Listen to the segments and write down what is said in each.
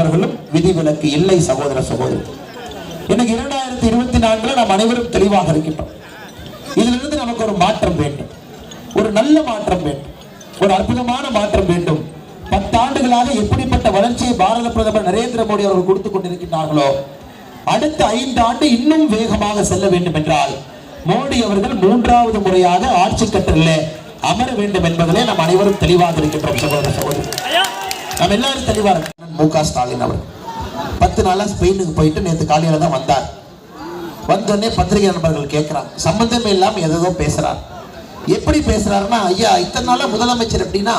அவர்களும் விதிவிலக்கு இல்லை சகோதர சகோதரி. இன்னைக்கு இரண்டாயிரத்தி இருபத்தி நான்குல நாம் அனைவரும் தெளிவாக இருக்கின்றோம். இதிலிருந்து நமக்கு ஒரு மாற்றம் வேண்டும். ஒரு நல்ல மாற்றம் வேண்டும். ஒரு அற்புதமான மாற்றம் வேண்டும். பத்தாண்டுகளாக எப்படிப்பட்ட வளர்ச்சியை பாரத பிரதமர் நரேந்திர மோடி அவர்கள் கொடுத்துக் கொண்டிருக்கின்றார்களோ அடுத்த ஐந்து ஆண்டு இன்னும் வேகமாக செல்ல வேண்டும் என்றால் மோடி அவர்கள் மூன்றாவது முறையாக ஆட்சி கட்டலில் அமர வேண்டும் என்பதிலே நாம் அனைவரும் தெளிவாக இருக்கின்றோம் சகோதர சகோதரி. நம்ம எல்லாரும் தெளிவா இருக்கோம் மு க ஸ்டாலின் அவர் பத்து நாளா ஸ்பெயினுக்கு போயிட்டு நேற்று காலையில் தான் வந்தார். வந்தோடனே பத்திரிகை நண்பர்கள் கேட்குறாங்க சம்மந்தமே இல்லாமல் எதோ பேசுகிறார் எப்படி பேசுகிறாருன்னா ஐயா இத்தனை நாளாக முதலமைச்சர் எப்படின்னா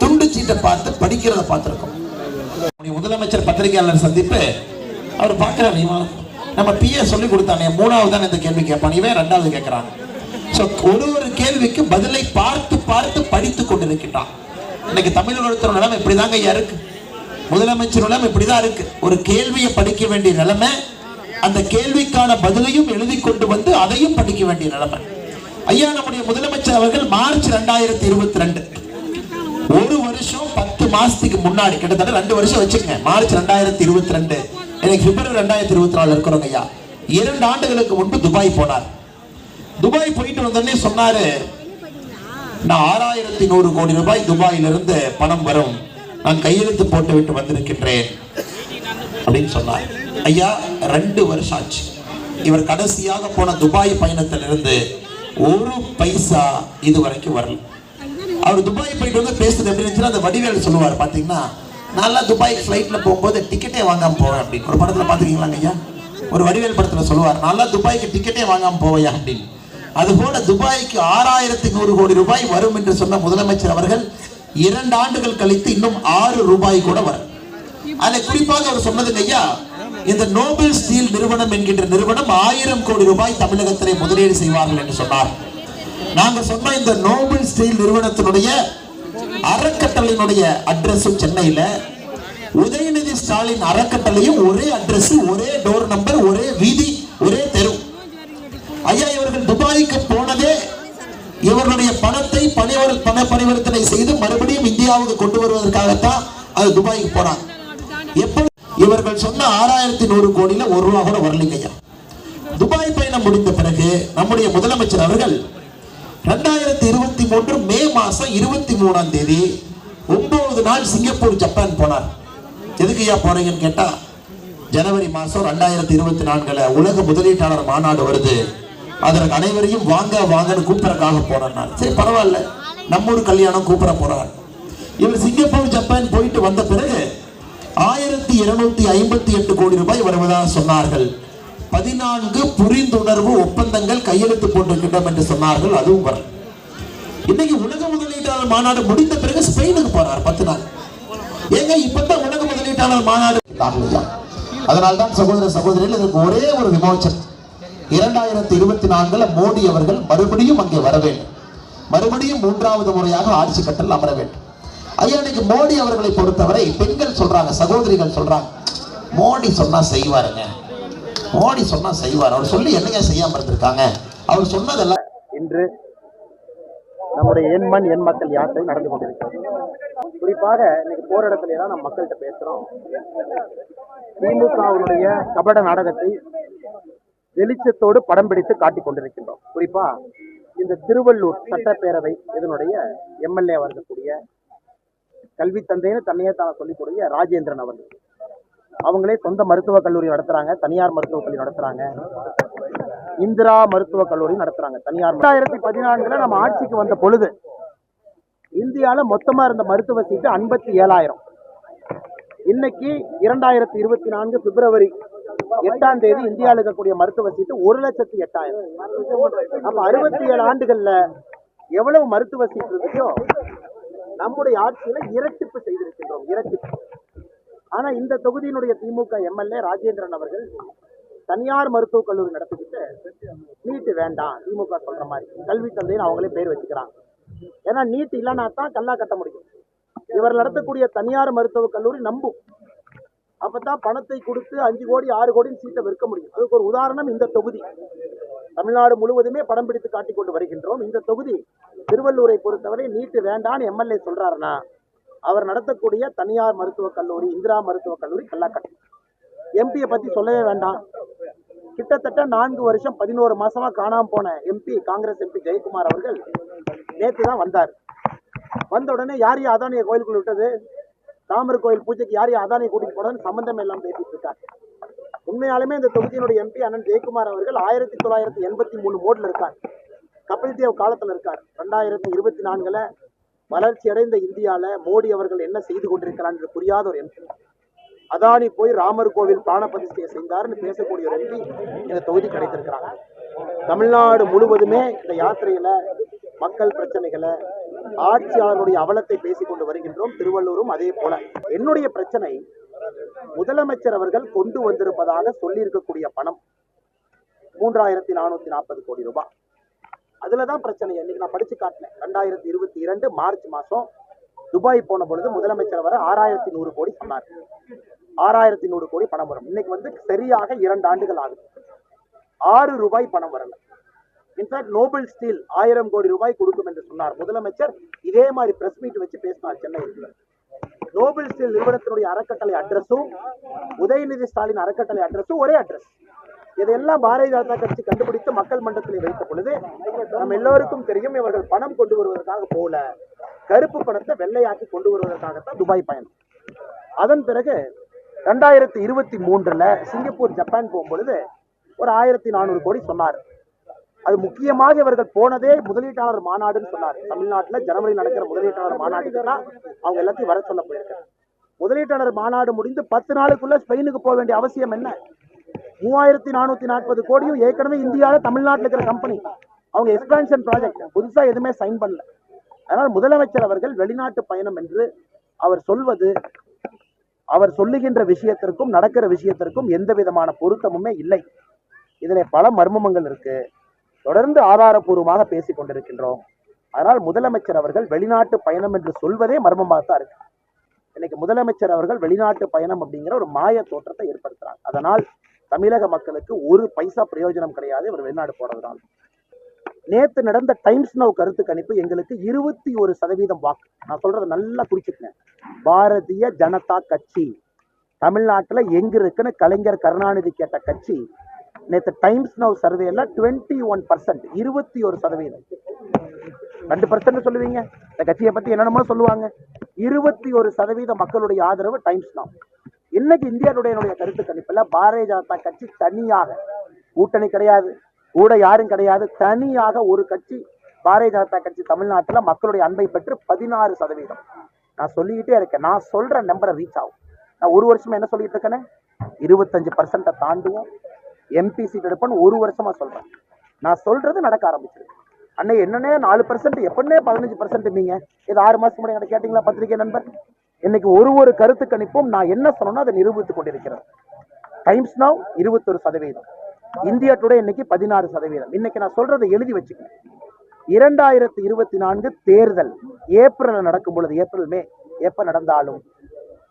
துண்டு சீட்டை பார்த்து படிக்கிறத பார்த்துருக்கோம். முதலமைச்சர் பத்திரிகையாளர் சந்திப்பு அவர் பார்க்கிறார் இவன் நம்ம பிஏ சொல்லி கொடுத்தானே மூணாவது தான் இந்த கேள்வி கேட்பான். இவன் ரெண்டாவது கேட்குறான் ஸோ ஒரு ஒரு கேள்விக்கு பதிலை பார்த்து பார்த்து படித்து கொண்டிருக்கின்றான். இன்னைக்கு தமிழகத்தோட நிலைமை இப்படிதாங்க ஐயா இருக்கு. முதலமைச்சர் நிலைமை இப்படிதான் இருக்கு. ஒரு கேள்வியை படிக்க வேண்டிய நிலைமை அந்த கேள்விக்கான பதிலையும் எழுதி கொண்டு வந்து அதையும் படிக்க வேண்டிய நிலைமை. ஐயா நம்முடைய முதலமைச்சர் அவர்கள் மார்ச் ரெண்டாயிரத்தி இருபத்தி ரெண்டு. ஒரு வருஷம் பத்து மாசத்துக்கு முன்னாடி கிட்டத்தட்ட ரெண்டு வருஷம் வச்சுக்கங்க. மார்ச் ரெண்டாயிரத்தி இருபத்தி ரெண்டு. எனக்கு பிப்ரவரி ரெண்டாயிரத்தி இருபத்தி நாலு இருக்கிறோங்க ஐயா. இரண்டு ஆண்டுகளுக்கு முன்பு துபாய் போனார். துபாய் போயிட்டு வந்தோடனே சொன்னாரு நான் ஆறாயிரத்தி நூறு கோடி ரூபாய் துபாயிலிருந்து பணம் வரும். நான் கையெழுத்து போட்டு விட்டு வந்திருக்கின்றேன் அப்படின்னு சொன்னார். ஐயா ரெண்டு வருஷம் ஆச்சு. இவர் கடைசியாக போன துபாய் பயணத்திலிருந்து ஒரு பைசா இது வரைக்கும் வரல. அவர் துபாய் போயிட்டு வந்து பேசுறது எப்படி இருந்துச்சுன்னா அந்த வடிவேல் சொல்லுவார் பார்த்தீங்கன்னா நல்லா துபாய் ஃப்ளைட்டில் போகும்போது டிக்கெட்டே வாங்காமல் போவேன் அப்படின்னு. ஒரு படத்தில் பாத்துக்கீங்களாங்க ஐயா? ஒரு வடிவேல் படத்தில் சொல்லுவார் நல்லா துபாய்க்கு டிக்கெட்டே வாங்காமல் போவையா அப்படின்னு. அதுபோல துபாய்க்கு ஆறாயிரத்தி நூறு கோடி ரூபாய் வரும் என்று சொன்ன முதலமைச்சர் அவர்கள் இரண்டு ஆண்டுகள் கழித்து இன்னும் ஆறு ரூபாய் கூட வரும். அதில் குறிப்பாக அவர் சொன்னதுங்க ஐயா இந்த நோபல் ஸ்டீல் நிறுவனம் என்கின்ற நிறுவனம் ஆயிரம் கோடி ரூபாய் தமிழகத்திலே முதலீடு செய்வார்கள் என்று சொன்னார். நாங்க சொன்ன இந்த நோபல் ஸ்டீல் நிறுவனத்தினுடைய அறக்கட்டளையினுடைய அட்ரஸும் சென்னையில உதயநிதி ஸ்டாலின் அறக்கட்டளையும் ஒரே அட்ரஸ் ஒரே டோர் நம்பர் ஒரே வீதி ஒரே தெரு ஐயா இவர்கள் துபாய்க்கு போனதே இவர்களுடைய பணத்தை பணிவர் பண பரிவர்த்தனை செய்து மறுபடியும் இந்தியாவுக்கு கொண்டு வருவதற்காகத்தான் அது துபாய்க்கு போனாங்க எப்படி இவர்கள் சொன்ன ஆறாயிரத்தி நூறு கோடியில ஒரு ரூபா கூட வரலைங்க துபாய் பயணம் முடிந்த பிறகு நம்முடைய முதலமைச்சர் அவர்கள் ரெண்டாயிரத்தி இருபத்தி மூன்று மே மாசம் இருபத்தி மூணாம் தேதி ஒன்பது நாள் சிங்கப்பூர் ஜப்பான் போனார். எதுக்கு ஐயா போறீங்கன்னு கேட்டா ஜனவரி மாசம் ரெண்டாயிரத்தி இருபத்தி நான்குல உலக முதலீட்டாளர் மாநாடு வருது. அதற்கு அனைவரையும் வாங்க வாங்கன்னு கூப்பிடறதுக்காக போனார் சரி பரவாயில்ல. நம்ம ஒரு கல்யாணம் கூப்பிட போறார். இவர் சிங்கப்பூர் ஜப்பான் போயிட்டு வந்த பிறகு ஆயிரத்தி இருநூத்தி ஐம்பத்தி எட்டு கோடி ரூபாய் வருவதாக சொன்னார்கள். பதினான்கு புரிந்துணர்வு ஒப்பந்தங்கள் கையெழுத்து போட்டிருக்கின்றோம் என்று சொன்னார்கள். அதுவும் வரல இன்னைக்கு உலக முதலீட்டாளர் மாநாடு முடிந்த பிறகு ஸ்பெயினுக்கு போறார் பத்து நாள். ஏங்க இப்பதான் உலக முதலீட்டாளர் மாநாடு. அதனால்தான் சகோதர சகோதரிகள் இதற்கு ஒரே ஒரு விமோச்சனம் இரண்டாயிரத்தி இருபத்தி நான்குல மோடி அவர்கள் மறுபடியும் அங்கே வர வேண்டும். மறுபடியும் மூன்றாவது முறையாக ஆட்சி கட்டல் அமர வேண்டும். ஐயா இன்னைக்கு மோடி அவர்களை பொறுத்தவரை பெண்கள் சொல்றாங்க சகோதரிகள் சொல்றாங்க. மோடி சொன்னா செய்வாருங்க. மோடி சொன்னா செய்வார். அவர் சொல்லி என்னங்க செய்யாம இருந்திருக்காங்க அவர் சொன்னதெல்லாம் இன்று நம்முடைய எண் மண் எண் மக்கள் யாத்திரை நடந்து கொண்டிருக்கிறது. குறிப்பாக இன்னைக்கு போற தான் எல்லாம் நம்ம மக்கள்கிட்ட பேசுறோம். திமுகவுடைய கபட நாடகத்தை வெளிச்சத்தோடு படம் பிடித்து காட்டிக் கொண்டிருக்கின்றோம். குறிப்பா இந்த திருவள்ளூர் சட்டப்பேரவை இதனுடைய எம்எல்ஏ இருக்கக்கூடிய கல்வி தந்தைன்னு தன்னையே தான் சொல்லிக்கூடிய ராஜேந்திரன் அவர்கள். அவங்களே சொந்த மருத்துவக் கல்லூரி நடத்துறாங்க தனியார் மருத்துவக் கல்லூரி நடத்துறாங்க. இந்திரா மருத்துவக் கல்லூரி நடத்துறாங்க தனியார் ரெண்டாயிரத்தி பதினான்குல நம்ம ஆட்சிக்கு வந்த பொழுது இந்தியாவில் மொத்தமா இருந்த மருத்துவ சீட்டு ஐம்பத்தி ஏழாயிரம். இன்னைக்கு இரண்டாயிரத்தி இருபத்தி நான்கு பிப்ரவரி எட்டாம் தேதி இந்தியாவில் இருக்கக்கூடிய மருத்துவ சீட்டு ஒரு லட்சத்தி எட்டாயிரம். அப்ப அறுபத்தி ஏழு ஆண்டுகள்ல எவ்வளவு மருத்துவ சீட்டு இருந்துச்சோ நம்முடைய ஆட்சியில இரட்டிப்பு செய்திருக்கின்றோம் இரட்டிப்பு. ஆனா இந்த தொகுதியினுடைய திமுக எம்எல்ஏ ராஜேந்திரன் அவர்கள் தனியார் மருத்துவக் கல்லூரி நடத்திக்கிட்டு நீட்டு வேண்டாம் திமுக சொல்ற மாதிரி. கல்வி தந்தைன்னு அவங்களே பேர் வச்சுக்கிறாங்க. ஏன்னா நீட் இல்லைன்னா தான் கல்லா கட்ட முடியும். இவர் நடத்தக்கூடிய தனியார் மருத்துவக் கல்லூரி நம்பும். அப்பதான் பணத்தை கொடுத்து அஞ்சு கோடி ஆறு கோடின்னு சீட்டை விற்க முடியும். அதுக்கு ஒரு உதாரணம் இந்த தொகுதி. தமிழ்நாடு முழுவதுமே படம் பிடித்து காட்டிக் கொண்டு வருகின்றோம். இந்த தொகுதி திருவள்ளூரை பொறுத்தவரை நீட்டு வேண்டான்னு எம்எல்ஏ சொல்றாருன்னா அவர் நடத்தக்கூடிய தனியார் மருத்துவக் கல்லூரி இந்திரா மருத்துவக் கல்லூரி கல்லாக்கட்டை எம்பியை பத்தி சொல்லவே வேண்டாம். கிட்டத்தட்ட நான்கு வருஷம் பதினோரு மாசமா காணாம போன எம்பி காங்கிரஸ் எம்பி ஜெயக்குமார் அவர்கள் நேற்று தான் வந்தார். வந்த உடனே யார் யார் அதானிய கோயிலுக்குள்ள விட்டது? ராமர் கோயில் பூஜைக்கு யார் அதானி கூட்டிட்டு போனதுன்னு சம்பந்தம் எல்லாம் பேசிட்டு இருக்கார் உண்மையாலுமே இந்த தொகுதியினுடைய எம்பி அண்ணன் ஜெயக்குமார் அவர்கள் ஆயிரத்தி தொள்ளாயிரத்தி எண்பத்தி மூணு மோட்ல இருக்கார். கபில் தேவ் காலத்துல இருக்கார். ரெண்டாயிரத்தி இருபத்தி நான்குல வளர்ச்சி அடைந்த இந்தியால மோடி அவர்கள் என்ன செய்து கொண்டிருக்கிறார் என்று புரியாத ஒரு எம்பி அதானி போய் ராமர் கோவில் பிராண செய்தார்னு பேசக்கூடிய ஒரு எம்பி இந்த தொகுதி கிடைத்திருக்கிறாங்க. தமிழ்நாடு முழுவதுமே இந்த யாத்திரையில மக்கள் பிரச்சனைகளை ஆட்சியாளருடைய அவலத்தை பேசிக் கொண்டு வருகின்றோம் திருவள்ளூரும் அதே போல. என்னுடைய பிரச்சனை முதலமைச்சர் அவர்கள் கொண்டு வந்திருப்பதாக சொல்லியிருக்கக்கூடிய பணம் மூன்றாயிரத்தி நானூத்தி நாற்பது கோடி ரூபாய். அதுலதான் பிரச்சனை. இன்னைக்கு நான் படிச்சு காட்டினேன். ரெண்டாயிரத்தி இருபத்தி இரண்டு மார்ச் மாசம் துபாய் போன பொழுது முதலமைச்சர் வர ஆறாயிரத்தி நூறு கோடி சொன்னார். ஆறாயிரத்தி நூறு கோடி பணம் வரும். இன்னைக்கு வந்து சரியாக இரண்டு ஆண்டுகள் ஆகுது. ஆறு ரூபாய் பணம் வரல. இன்ஃபேக்ட் நோபல் ஸ்டீல் ஆயிரம் கோடி ரூபாய் கொடுக்கும் என்று சொன்னார். முதலமைச்சர் இதே மாதிரி பிரஸ் மீட் வச்சு பேசினார் சென்னையில் நோபல் ஸ்டீல் நிறுவனத்தினுடைய அறக்கட்டளை அட்ரஸும் உதயநிதி ஸ்டாலின் அறக்கட்டளை அட்ரஸும் ஒரே அட்ரஸ் இதையெல்லாம் பாரதிய ஜனதா கட்சி கண்டுபிடித்து மக்கள் மன்றத்தில் வைத்த பொழுது நம்ம எல்லோருக்கும் தெரியும் இவர்கள் பணம் கொண்டு வருவதற்காக போல கருப்பு பணத்தை வெள்ளையாக்கி கொண்டு வருவதற்காகத்தான் துபாய் பயணம். அதன் பிறகு ரெண்டாயிரத்தி இருபத்தி மூன்றுல சிங்கப்பூர் ஜப்பான் போகும்பொழுது ஒரு ஆயிரத்தி நானூறு கோடி சொன்னார். அது முக்கியமாக இவர்கள் போனதே முதலீட்டாளர் மாநாடுன்னு சொன்னார். தமிழ்நாட்டில் ஜனவரி நடக்கிற முதலீட்டாளர் மாநாட்டுக்கு தான் அவங்க எல்லாத்தையும் வர சொல்ல போயிருக்காங்க. முதலீட்டாளர் மாநாடு முடிந்து பத்து நாளுக்குள்ள ஸ்பெயினுக்கு போக வேண்டிய அவசியம் என்ன? மூவாயிரத்தி நானூத்தி நாற்பது கோடியும் ஏற்கனவே இந்தியாவில் தமிழ்நாட்டில் இருக்கிற கம்பெனி அவங்க எக்ஸ்பான்ஷன் ப்ராஜெக்ட் புதுசா எதுவுமே சைன் பண்ணல. அதனால் முதலமைச்சர் அவர்கள் வெளிநாட்டு பயணம் என்று அவர் சொல்வது அவர் சொல்லுகின்ற விஷயத்திற்கும் நடக்கிற விஷயத்திற்கும் எந்த விதமான பொருத்தமுமே இல்லை. இதனை பல மர்மங்கள் இருக்கு. தொடர்ந்து ஆதாரபூர்வமாக பேசிக் கொண்டிருக்கின்றோம். அதனால் முதலமைச்சர் அவர்கள் வெளிநாட்டு பயணம் என்று சொல்வதே மர்மமாக தான் இருக்கு. இன்னைக்கு முதலமைச்சர் அவர்கள் வெளிநாட்டு பயணம் அப்படிங்கிற ஒரு மாய தோற்றத்தை ஏற்படுத்துறாங்க. அதனால் தமிழக மக்களுக்கு ஒரு பைசா பிரயோஜனம் கிடையாது இவர் வெளிநாடு போறதுனால. நேற்று நடந்த டைம்ஸ் நவ் கருத்து கணிப்பு எங்களுக்கு இருபத்தி ஒரு சதவீதம் வாக்கு. நான் சொல்றதை நல்லா குறிச்சுக்கங்க. பாரதிய ஜனதா கட்சி தமிழ்நாட்டில் எங்க இருக்குன்னு கலைஞர் கருணாநிதி கேட்ட கட்சி நேற்று டைம்ஸ் நவ் சர்வேல டுவெண்ட்டி ஒன் பர்சன்ட் இருபத்தி ஒரு சதவீதம். ரெண்டு பர்சன்ட் சொல்லுவீங்க? இந்த கட்சியை பற்றி என்னென்னமோ சொல்லுவாங்க. இருபத்தி ஒரு சதவீத மக்களுடைய ஆதரவு டைம்ஸ் நவ் இன்னைக்கு இந்தியாவுடைய கருத்து கணிப்பில் பாரதிய ஜனதா கட்சி தனியாக கூட்டணி கிடையாது கூட யாரும் கிடையாது தனியாக ஒரு கட்சி பாரதிய ஜனதா கட்சி தமிழ்நாட்டில் மக்களுடைய அன்பை பெற்று பதினாறு சதவீதம். நான் சொல்லிக்கிட்டே இருக்கேன். நான் சொல்ற நம்பரை ரீச் ஆகும். நான் ஒரு வருஷமா என்ன சொல்லிட்டு இருக்கேனே? இருபத்தஞ்சு பர்சன்ட்டை தாண்டுவோம். எம்பி சீட் எடுப்பேன்னு ஒரு வருஷமா சொல்றேன். நான் சொல்றது நடக்க ஆரம்பிச்சிருக்கு. அன்னை என்னன்னே நாலு பர்சன்ட் எப்பன்னே பதினஞ்சு பர்சன்ட் நீங்க? இது ஆறு மாசம் முன்னாடி எனக்கு கேட்டீங்களா பத்திரிகை நண்பர்? இன்னைக்கு ஒரு ஒரு கருத்து கணிப்பும் நான் என்ன சொன்னோனோ அதை நிரூபித்துக் கொண்டிருக்கிறேன் டைம்ஸ் நவ் இருபத்தொரு சதவீதம். இந்தியா டுடே இன்னைக்கு பதினாறு சதவீதம். இன்னைக்கு நான் சொல்றதை எழுதி வச்சுக்கேன் இரண்டாயிரத்தி இருபத்தி நான்கு தேர்தல் ஏப்ரல் நடக்கும் பொழுது ஏப்ரல் மே எப்ப நடந்தாலும்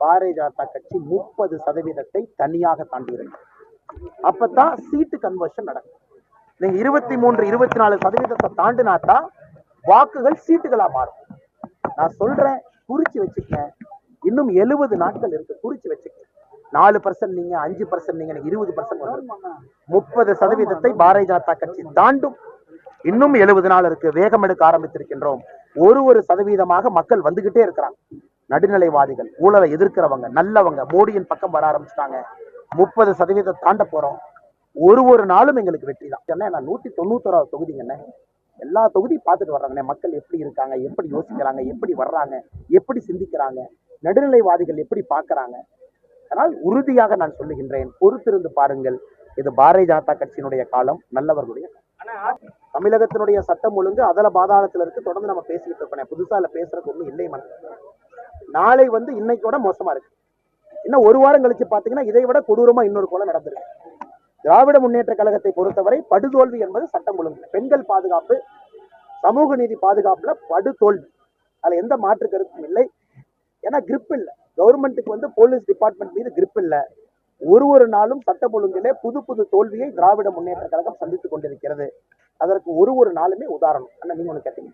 பாரதிய ஜனதா கட்சி முப்பது சதவீதத்தை தனியாக தாண்டியிருந்தது அப்பதான் சீட்டு கன்வர்ஷன் நடக்கும். நீங்க இருபத்தி மூன்று இருபத்தி நாலு சதவீதத்தை தாண்டினாதான் வாக்குகள் சீட்டுகளா மாறும். நான் சொல்றேன் குறிச்சு வச்சுக்கங்க. இன்னும் எழுபது நாட்கள் இருக்கு குறிச்சு வச்சுக்கங்க. நாலு பர்சன்ட் நீங்க அஞ்சு பர்சன்ட் நீங்க இருபது பர்சன்ட் முப்பது சதவீதத்தை பாரதிய ஜனதா கட்சி தாண்டும். இன்னும் எழுபது நாள் இருக்கு வேகம் எடுக்க ஆரம்பித்திருக்கின்றோம். ஒரு ஒரு சதவீதமாக மக்கள் வந்துகிட்டே இருக்கிறாங்க. நடுநிலைவாதிகள் ஊழலை எதிர்க்கிறவங்க நல்லவங்க மோடியின் பக்கம் வர ஆரம்பிச்சிட்டாங்க. முப்பது சதவீதம் தாண்ட போறோம். ஒரு ஒரு நாளும் எங்களுக்கு வெற்றி தான். ஏன்னா நான் நூத்தி தொண்ணூத்தோராவது தொகுதிங்கண்ணே எல்லா தொகுதியும் பார்த்துட்டு வர்றாங்கண்ணே. மக்கள் எப்படி இருக்காங்க எப்படி யோசிக்கிறாங்க எப்படி வர்றாங்க எப்படி சிந்திக்கிறாங்க நடுநிலைவாதிகள் எப்படி பார்க்கறாங்க. அதனால் உறுதியாக நான் சொல்லுகின்றேன் பொறுத்திருந்து பாருங்கள். இது பாரதிய ஜனதா கட்சியினுடைய காலம் நல்லவர்களுடைய. தமிழகத்தினுடைய சட்டம் ஒழுங்கு அதல பாதாளத்துல இருக்கு தொடர்ந்து நம்ம பேசிக்கிட்டு இருக்கோம் புதுசா இல்ல பேசுறதுக்கு ஒண்ணும் இல்லை மனசு நாளை வந்து இன்னைக்கோட மோசமா இருக்கு. இன்னும் ஒரு வாரம் கழிச்சு பாத்தீங்கன்னா இதை விட கொடூரமா இன்னொரு கொலை நடந்திருக்கு. திராவிட முன்னேற்ற கழகத்தை பொறுத்தவரை படுதோல்வி என்பது சட்டம் ஒழுங்கு. பெண்கள் பாதுகாப்பு சமூக நீதி பாதுகாப்புல படுதோல்வி. அதுல எந்த மாற்று கருத்தும் இல்லை. ஏன்னா கிரிப் இல்ல. கவர்மெண்ட்டுக்கு வந்து போலீஸ் டிபார்ட்மெண்ட் மீது கிரிப் இல்ல. ஒரு ஒரு நாளும் சட்டம் ஒழுங்கிலே புது புது தோல்வியை திராவிட முன்னேற்ற கழகம் சந்தித்துக் கொண்டிருக்கிறது. அதற்கு ஒரு ஒரு நாளுமே உதாரணம். அண்ணா நீங்க ஒண்ணு கேட்டீங்க.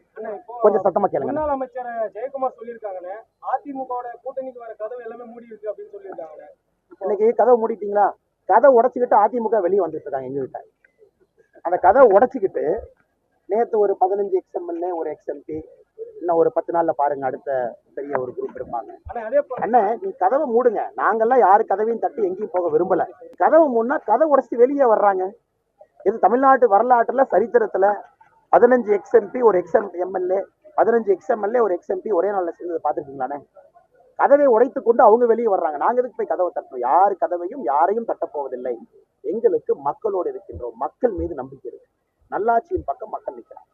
கொஞ்சம் சத்தமா கேளுங்க முன்னாள் அமைச்சர் ஜெயக்குமார் சொல்லியிருக்காங்கண்ணே. அதிமுகவோட கூட்டணிக்கு வர கதவு எல்லாமே மூடி இருக்கு அப்படின்னு சொல்லியிருக்காங்கண்ணே. இன்னைக்கு கதவை மூடிட்டீங்களா? கதை உடைச்சுக்கிட்டு அதிமுக வெளியே வந்துட்டு இருக்காங்க எங்க கிட்ட அந்த கதை உடைச்சுக்கிட்டு நேத்து ஒரு பதினஞ்சு எக்ஸ்எம்எல்ஏ ஒரு எக்ஸ்எம்பி இன்னும் ஒரு பத்து நாள்ல பாருங்க அடுத்த பெரிய ஒரு குரூப் இருப்பாங்க. அண்ணன் நீ கதவை மூடுங்க. நாங்கெல்லாம் யாரு கதவையும் தட்டி எங்கேயும் போக விரும்பல. கதவை மூடினா கதை உடைச்சு வெளியே வர்றாங்க. இது தமிழ்நாட்டு வரலாற்றுல சரித்திரத்துல பதினஞ்சு எக்ஸ்எம்பி ஒரு எக்ஸ்எம் எம்எல்ஏ பதினஞ்சு எக்ஸ்எம்எல்ஏ ஒரு எக்ஸ்எம்பி ஒரே நாள்ல சேர்ந்தது பார்த்துருக்கீங்களாண்ணே? கதவை உடைத்து கொண்டு அவங்க வெளியே வர்றாங்க. நாங்க எதுக்கு போய் கதவை தட்டணும் யார் கதவையும் யாரையும் தட்டப் போவதில்லை எங்களுக்கு மக்களோடு இருக்கின்றோம். மக்கள் மீது நம்பிக்கை இருக்கு. நல்லாட்சியின் பக்கம் மக்கள் நிற்கிறாங்க.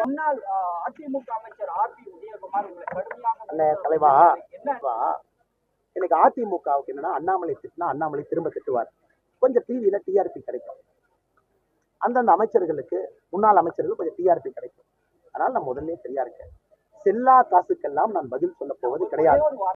முன்னாள் ஆஹ், அதிமுக அமைச்சர் ஆர் பி உதயகுமார் உங்களை கடுமையாக அண்ணே தலைவா. எனக்கு அதிமுகவுக்கு என்னன்னா அண்ணாமலை திட்டினா அண்ணாமலை திரும்ப திட்டுவார். கொஞ்சம் டிவியில டிஆர்பி கிடைக்கும். அந்தந்த அமைச்சர்களுக்கு முன்னாள் அமைச்சர்கள் கொஞ்சம் டிஆர்பி கிடைக்கும். அதனால நான் முதல்ல சரியா இருக்கேன் செல்லா காசுக்கெல்லாம் நான் பதில் சொல்ல போவது கிடையாது.